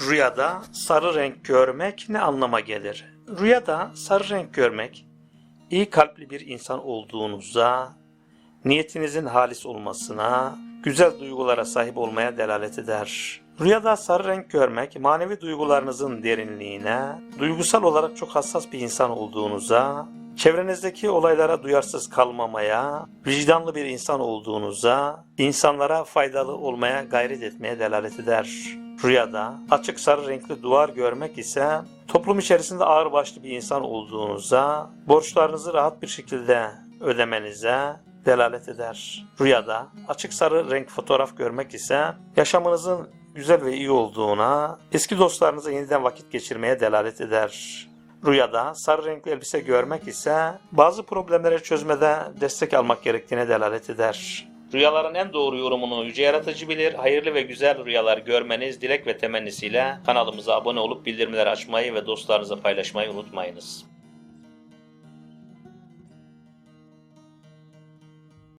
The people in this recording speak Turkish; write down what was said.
Rüyada sarı renk görmek ne anlama gelir? Rüyada sarı renk görmek, iyi kalpli bir insan olduğunuza, niyetinizin halis olmasına, güzel duygulara sahip olmaya delalet eder. Rüyada sarı renk görmek, manevi duygularınızın derinliğine, duygusal olarak çok hassas bir insan olduğunuza, çevrenizdeki olaylara duyarsız kalmamaya, vicdanlı bir insan olduğunuza, insanlara faydalı olmaya gayret etmeye delalet eder. Rüyada açık sarı renkli duvar görmek ise toplum içerisinde ağırbaşlı bir insan olduğunuza, borçlarınızı rahat bir şekilde ödemenize delalet eder. Rüyada açık sarı renk fotoğraf görmek ise yaşamınızın güzel ve iyi olduğuna, eski dostlarınızla yeniden vakit geçirmeye delalet eder. Rüyada sarı renkli elbise görmek ise bazı problemleri çözmede destek almak gerektiğine delalet eder. Rüyaların en doğru yorumunu Yüce Yaratıcı bilir. Hayırlı ve güzel rüyalar görmeniz dilek ve temennisiyle kanalımıza abone olup bildirimleri açmayı ve dostlarınıza paylaşmayı unutmayınız.